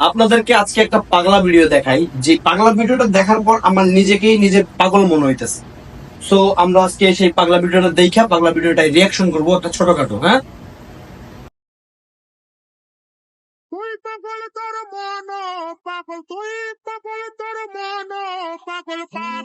আপনাদেরকে আজকে একটা পাগলা ভিডিও দেখাই। যে পাগলা ভিডিওটা দেখার পর আমার নিজেকেই নিজের পাগল মনে হইতেছে। সো আমরা আজকে সেই পাগলা ভিডিওটা দেখা পাগলা ভিডিওটাই রিয়াকশন করব একটা ছোটখাটো হ্যাঁ? তুই পাগল তোর মন, পাগল তুই পাগল তোর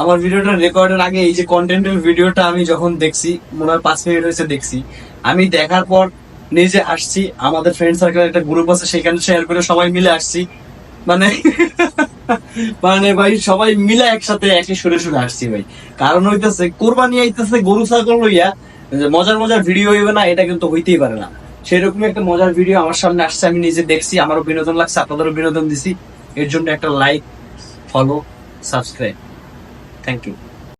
আমার ভিডিওটা রেকর্ডের আগে এই যে কন্টেন্টের ভিডিওটা আমি যখন দেখছি, মনে হয় পাঁচ মিনিট হয়েছে দেখছি, আমি দেখার পর নিজে আসছি, আমাদের ফ্রেন্ড সার্কেলের একটা গ্রুপ আছে, সেখানে শেয়ার করে সবাই মিলে আসছি। মানে মানে ভাই, সবাই মিলে একসাথে একই সুরে সুরে আসছি ভাই। কারণ হইতেছে, কোরবানি আইতেছে, গরু, ছাগল লইয়া মজার মজার ভিডিও হইবে না, এটা কিন্তু হইতেই পারে না। সেরকম একটা মজার ভিডিও আমার সামনে আসছে, আমি নিজে দেখছি, আমারও বিনোদন লাগছে, আপনাদেরও বিনোদন দিছি। এর জন্য একটা like follow subscribe Thank you.